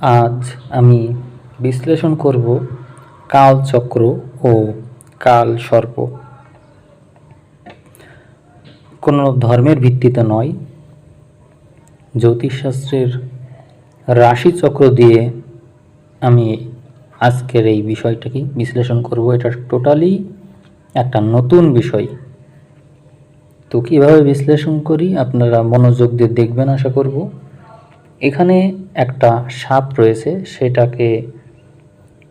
আজ আমি বিশ্লেষণ করব কালচক্র ও কাল সর্প। কোনো ধর্মের ভিত্তিতে নয়। জ্যোতিষশাস্ত্রের রাশিচক্র দিয়ে আমি আজকের এই বিষয়টাকে বিশ্লেষণ করব। এটা টোটালি একটা নতুন বিষয়। তো কীভাবে বিশ্লেষণ করি আপনারা মনোযোগ দিয়ে দেখবেন, আশা করব। এখানে একটা সাপ রয়েছে, সেটাকে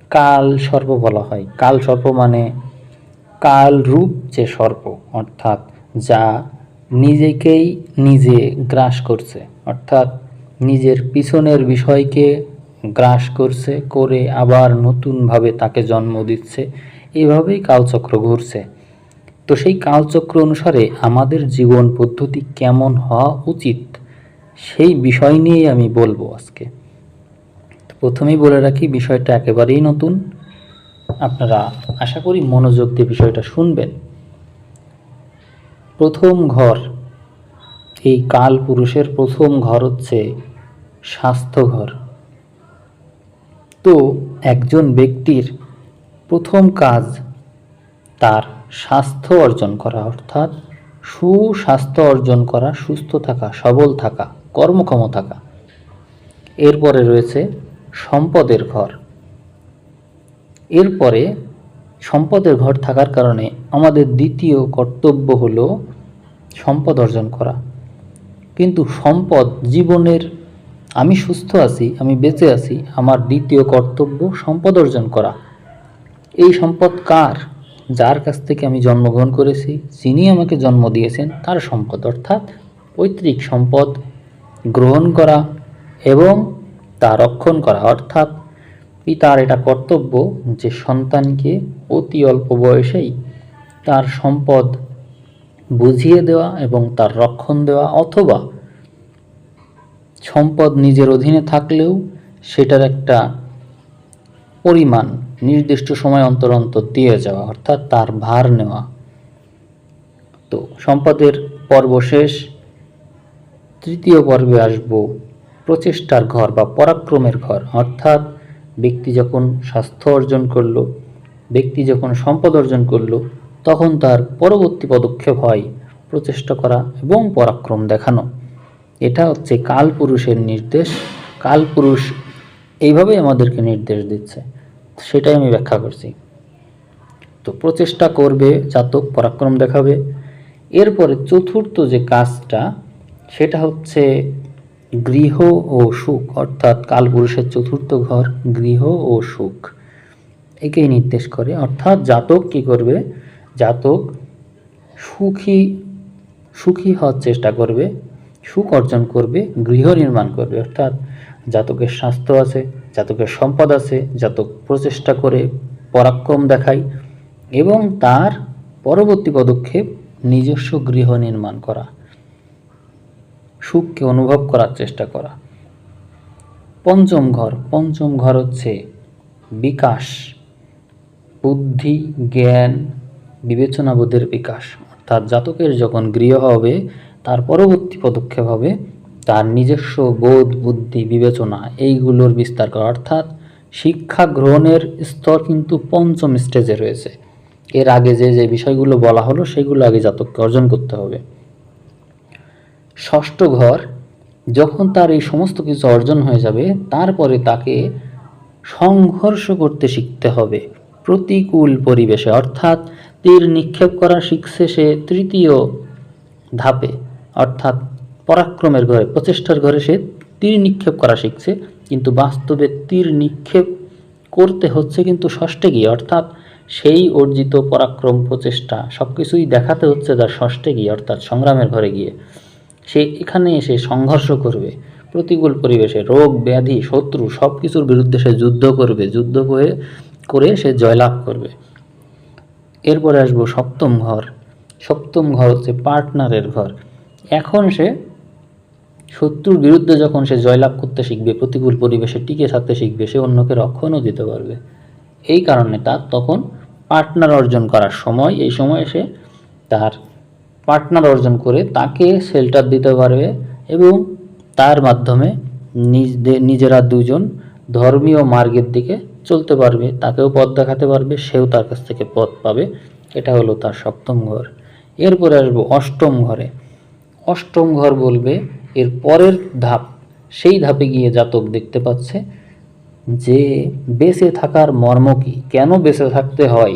কাল সর্প বলা হয়। কাল সর্প মানে কাল রূপ যে সর্প, অর্থাৎ যা নিজেকেই নিজে গ্রাস করছে, অর্থাৎ নিজের পিছনের বিষয়কে গ্রাস করছে, করে আবার নতুনভাবে তাকে জন্ম দিচ্ছে, এভাবেই কালচক্র ঘুরছে। তো সেই কালচক্র অনুসারে আমাদের জীবন পদ্ধতি কেমন হওয়া উচিত? সেই বিষয় নিয়েই আমি বলব আজকে। তো প্রথমেই বলে রাখি, বিষয়টা একেবারেই নতুন। আপনারা আশা করি মনোযোগ দিয়ে বিষয়টা শুনবেন। প্রথম ঘর, এই কাল পুরুষের প্রথম ঘর হচ্ছে স্বাস্থ্য ঘর। তো একজন ব্যক্তির প্রথম কাজ তার স্বাস্থ্য অর্জন করা, অর্থাৎ সুস্বাস্থ্য অর্জন করা, সুস্থ থাকা, সবল থাকা। কর্মক্ষম থাকা। এরপরে রয়েছে সম্পদের ঘর। এরপরে সম্পদের ঘর থাকার কারণে আমাদের দ্বিতীয় কর্তব্য হলো সম্পদ অর্জন করা। কিন্তু সম্পদ জীবনের, আমি সুস্থ আছি, আমি বেঁচে আছি, আমার দ্বিতীয় কর্তব্য সম্পদ অর্জন করা। এই সম্পদ কার? যার কাছ থেকে আমি জন্মগ্রহণ করেছি, যিনি আমাকে জন্ম দিয়েছেন, তার সম্পদ। অর্থাৎ পৈতৃক সম্পদ গ্রহণ করা এবং তা রক্ষণ করা। অর্থাৎ পিতার এটা কর্তব্য যে সন্তানকে অতি অল্প বয়সেই তার সম্পদ বুঝিয়ে দেওয়া এবং তার রক্ষণ দেওয়া অথবা সম্পদ নিজের অধীনে থাকলেও সেটার একটা পরিমাণ নির্দিষ্ট সময় অন্তর অন্তর দিয়ে যাওয়া, অর্থাৎ তার ভার নেওয়া। তো সম্পদের পর্ব শেষ। তৃতীয় পর্বে আসব। প্রচেষ্টার ঘর বা পরাক্রমের ঘর। অর্থাৎ ব্যক্তি যখন স্বাস্থ্য অর্জন করল, ব্যক্তি যখন সম্পদ অর্জন করল, তখন তার পরবর্তী পদক্ষেপ হয় প্রচেষ্টা করা এবং পরাক্রম দেখানো। এটা হচ্ছে কালপুরুষের নির্দেশ। কালপুরুষ এইভাবেই আমাদেরকে নির্দেশ দিচ্ছে। সেটাই আমি ব্যাখ্যা করছি। তো প্রচেষ্টা করবে, জাতক, পরাক্রম দেখাবে। এরপরে চতুর্থ যে কাজটা সেটা হচ্ছে গৃহ ও সুখ, অর্থাৎ কালপুরুষের চতুর্থ ঘর গৃহ ও সুখ। একেই নির্দেশ করে। অর্থাৎ জাতক কি করবে? জাতক সুখী সুখী হওয়ার চেষ্টা করবে, সুখ অর্জন করবে, গৃহ নির্মাণ করবে। অর্থাৎ জাতকের স্বাস্থ্য আছে, জাতকের সম্পদ আছে, জাতক প্রচেষ্টা করে পরাক্রম দেখায় এবং তার পরবর্তী পদক্ষেপ নিজস্ব গৃহ নির্মাণ করা। সুখকে অনুভব করার চেষ্টা করা। পঞ্চম ঘর পঞ্চম ঘর হচ্ছে বিকাশ। বুদ্ধি, জ্ঞান, বিবেচনাবোধের বিকাশ। অর্থাৎ জাতকের যখন গৃহ হবে, তার পরবর্তী পদক্ষেপ হবে তার নিজস্ব বোধ, বুদ্ধি, বিবেচনা, এইগুলোর বিস্তার করা। অর্থাৎ শিক্ষা গ্রহণের স্তর কিন্তু পঞ্চম স্টেজে রয়েছে। এর আগে যে যে বিষয়গুলো বলা হলো, সেগুলো আগে জাতককে অর্জন করতে হবে। ষষ্ঠ ঘর, যখন তার এই সমস্ত কিছু অর্জন হয়ে যাবে, তারপরে তাকে সংঘর্ষ করতে শিখতে হবে। প্রতিকূল পরিবেশে, অর্থাৎ তীর নিক্ষেপ করা শিখছে সে তৃতীয় ধাপে, অর্থাৎ পরাক্রমের ঘরে, প্রচেষ্টার ঘরে সে তীর নিক্ষেপ করা শিখছে। কিন্তু বাস্তবে তীর নিক্ষেপ করতে হচ্ছে কিন্তু ষষ্ঠে গিয়ে, অর্থাৎ সেই অর্জিত পরাক্রম প্রচেষ্টা সব কিছুই দেখাতে হচ্ছে তার ষষ্ঠে গিয়ে, অর্থাৎ সংগ্রামের ঘরে গিয়ে। সে এখানে এসে সংঘর্ষ করবে, প্রতিকূল পরিবেশে রোগ, ব্যাধি, শত্রু সব কিছুর বিরুদ্ধে সে যুদ্ধ করবে, যুদ্ধ করে করে সে জয়লাভ করবে। এরপরে আসব সপ্তম ঘর। সপ্তম ঘর হচ্ছে পার্টনারের ঘর। এখন সে শত্রুর বিরুদ্ধে যখন সে জয়লাভ করতে শিখবে, প্রতিকূল পরিবেশে টিকে থাকতে শিখবে, সে অন্যকে রক্ষণও দিতে পারবে। এই কারণে তার তখন পার্টনার অর্জন করার সময়, এই সময় সে তার পার্টনার অর্জন করে তাকে শেল্টার দিতে পারবে এবং তার মাধ্যমে নিজে নিজেরা দুজন ধর্মীয় মার্গের দিকে চলতে পারবে, তাকেও পথ দেখাতে পারবে, সেও তার কাছ থেকে পথ পাবে। এটা হলো তার সপ্তম ঘর। এরপরে আসব অষ্টম ঘরে। অষ্টম ঘর বলবে, এর পরের ধাপ, সেই ধাপে গিয়ে জাতক দেখতে পাচ্ছে যে বেঁচে থাকার মর্ম কী? কেন বেঁচে থাকতে হয়?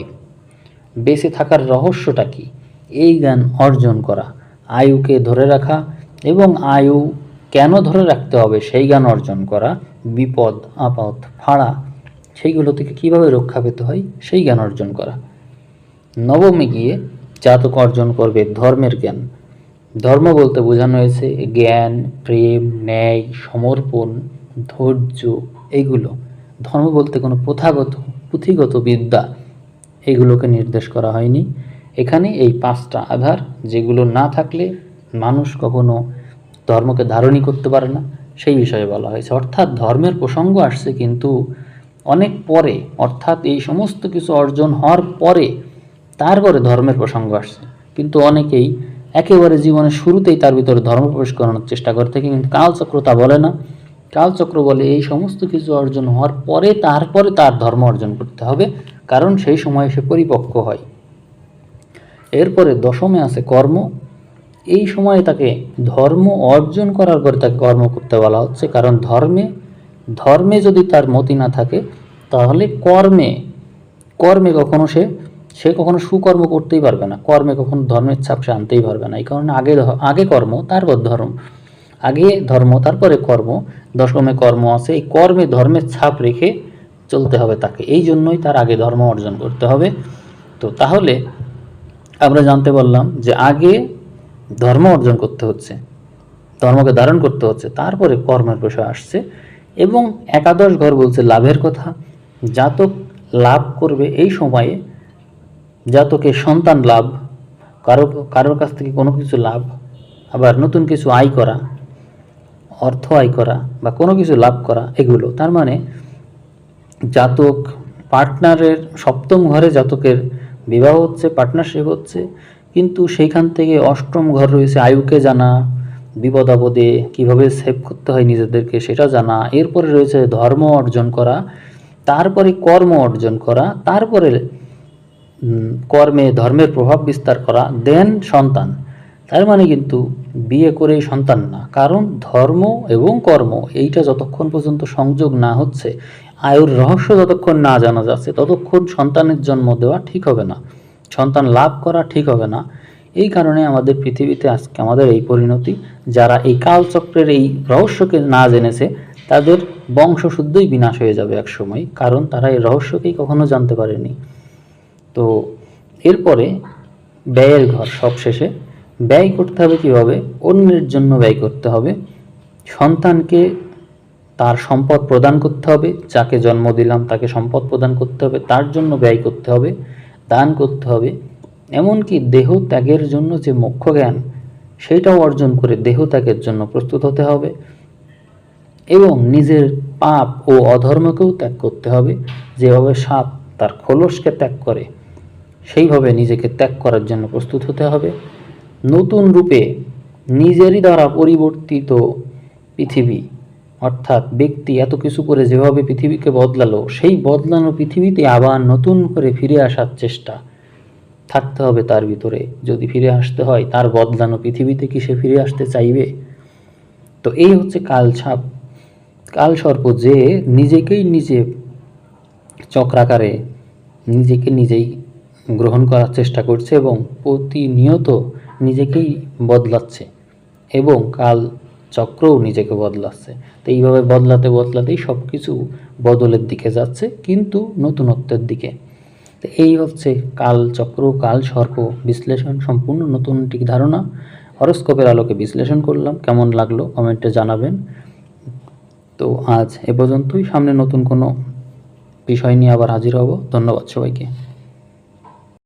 বেঁচে থাকার রহস্যটা কি? এই জ্ঞান অর্জন করা। আয়ুকে ধরে রাখা এবং আয়ু কেন ধরে রাখতে হবে সেই জ্ঞান অর্জন করা, বিপদ, আপদ, ফাড়া, সেইগুলো থেকে কীভাবে রক্ষা পেতে হয় সেই জ্ঞান অর্জন করা। নবমে গিয়ে জাতক অর্জন করবে ধর্মের জ্ঞান। ধর্ম বলতে বোঝানো হয়েছে জ্ঞান, প্রেম, ন্যায়, সমর্পণ, ধৈর্য এইগুলো। ধর্ম বলতে কোনো প্রথাগত, পুঁথিগত বিদ্যা এগুলোকে নির্দেশ করা হয়নি। এখানে এই পাঁচটা আধার যেগুলো না থাকলে মানুষ কখনো ধর্মকে ধারণই করতে পারে না। সেই বিষয়ে বলা হয়েছে। অর্থাৎ ধর্মের প্রসঙ্গ আসছে কিন্তু অনেক পরে, অর্থাৎ এই সমস্ত কিছু অর্জন হওয়ার পরে তারপরে ধর্মের প্রসঙ্গ আসছে। কিন্তু অনেকেই একেবারে জীবনের শুরুতেই তার ভিতরে ধর্ম প্রবেশ করানোর চেষ্টা করে থাকে কিন্তু কালচক্র তা বলে না। কালচক্র বলে এই সমস্ত কিছু অর্জন হওয়ার পরে তারপরে তার ধর্ম অর্জন করতে হবে, কারণ সেই সময় সে পরিপক্ক হয়। এরপরে দশমে আছে কর্ম। এই সময়ে তাকে ধর্ম অর্জন করার পরে তাকে কর্ম করতে বলা হচ্ছে। কারণ ধর্মে ধর্মে যদি তার মতি না থাকে, তাহলে কর্মে কর্মে কখনো সে সে কখনো সুকর্ম করতেই পারবে না। কর্মে কখনো ধর্মের ছাপ সে আনতেই পারবে না। এই কারণে আগে আগে কর্ম, তারপর ধর্ম। আগে ধর্ম, তারপরে কর্ম, দশমে কর্ম আছে। এই কর্মে ধর্মের ছাপ রেখে চলতে হবে তাকে। এই জন্যই তার আগে ধর্ম অর্জন করতে হবে। তো তাহলে আমরা জানতে পারলাম যে আগে ধর্ম অর্জন করতে হচ্ছে, ধর্মকে ধারণ করতে হচ্ছে, তারপরে কর্মের বিষয় আসছে এবং একাদশ ঘর বলছে লাভের কথা। জাতক লাভ করবে এই সময়ে, জাতকে সন্তান লাভ, কারও, কারোর কাছ থেকে কোনো কিছু লাভ, আবার নতুন কিছু আয় করা, অর্থ আয় করা বা কোনো কিছু লাভ করা, এগুলো। তার মানে জাতক পার্টনারের সপ্তম ঘরে জাতকের বিবাহ হচ্ছে পার্টনারশিপ হচ্ছে, কিন্তু সেইখান থেকে অষ্টম ঘর রয়েছে আয়ুকে জানা, বিপদ আপদে কীভাবে সেভ করতে হয় নিজেদেরকে সেটা জানা, এরপরে রয়েছে ধর্ম অর্জন করা, তারপরে কর্ম অর্জন করা, তারপরে কর্মে ধর্মের প্রভাব বিস্তার করা দেন সন্তান। তার মানে কিন্তু বিয়ে করে সন্তান না, কারণ ধর্ম এবং কর্ম, এইটা যতক্ষণ পর্যন্ত সংযোগ না হচ্ছে আয়ুর রহস্য যতক্ষণ না জানা যাচ্ছে, ততক্ষণ সন্তানের জন্ম দেওয়া ঠিক হবে না। সন্তান লাভ করা ঠিক হবে না। এই কারণে আমাদের পৃথিবীতে আজকে আমাদের এই পরিণতি, যারা এই কালচক্রের এই রহস্যকে না জেনেছে, তাদের বংশশুদ্ধই বিনাশ হয়ে যাবে এক সময় কারণ তারা এই রহস্যকেই কখনো জানতে পারেনি। তো এরপরে ব্যয়ের ঘর সবশেষে। ব্যয় করতে হবে কীভাবে? অন্যের জন্য ব্যয় করতে হবে। সন্তানকে তার সম্পদ প্রদান করতে হবে, যাকে জন্ম দিলাম তাকে সম্পদ প্রদান করতে হবে, তার জন্য ব্যয় করতে হবে, দান করতে হবে। এমনকি দেহ ত্যাগের জন্য যে মোক্ষ জ্ঞান সেইটাও অর্জন করে দেহ ত্যাগের জন্য প্রস্তুত হতে হবে এবং নিজের পাপ ও অধর্মকেও ত্যাগ করতে হবে। যেভাবে সাপ তার খোলসকে ত্যাগ করে, সেইভাবে নিজেকে ত্যাগ করার জন্য প্রস্তুত হতে হবে। নতুন রূপে নিজেরই দ্বারা পরিবর্তিত পৃথিবী অর্থাৎ ব্যক্তি এত কিছু করে যেভাবে পৃথিবীকে বদলালো, সেই বদলানো পৃথিবীতে আবার নতুন করে ফিরে আসার চেষ্টা থাকতে হবে তার ভিতরে। যদি ফিরে আসতে হয়, তার বদলানো পৃথিবীতে কি সে ফিরে আসতে চাইবে? তো এই হচ্ছে কালছাপ কালসর্প যে নিজেকেই নিজে চক্রাকারে নিজেকে নিজেই গ্রহণ করার চেষ্টা করছে এবং প্রতিনিয়ত নিজেকেই বদলাচ্ছে। এবং কাল চক্রও নিজেকে বদলাচ্ছে। তো এইভাবে বদলাতে বদলাতেই সব কিছু বদলের দিকে যাচ্ছে, কিন্তু নতুনত্বের দিকে। তো এই হচ্ছে কাল চক্র, কাল সর্প বিশ্লেষণ, সম্পূর্ণ নতুন একটি ধারণা। হরস্কোপের আলোকে বিশ্লেষণ করলাম, কেমন লাগল কমেন্টে জানাবেন। তো আজ এ পর্যন্তই, সামনে নতুন কোনো বিষয় নিয়ে আবার হাজির হব। ধন্যবাদ সবাইকে।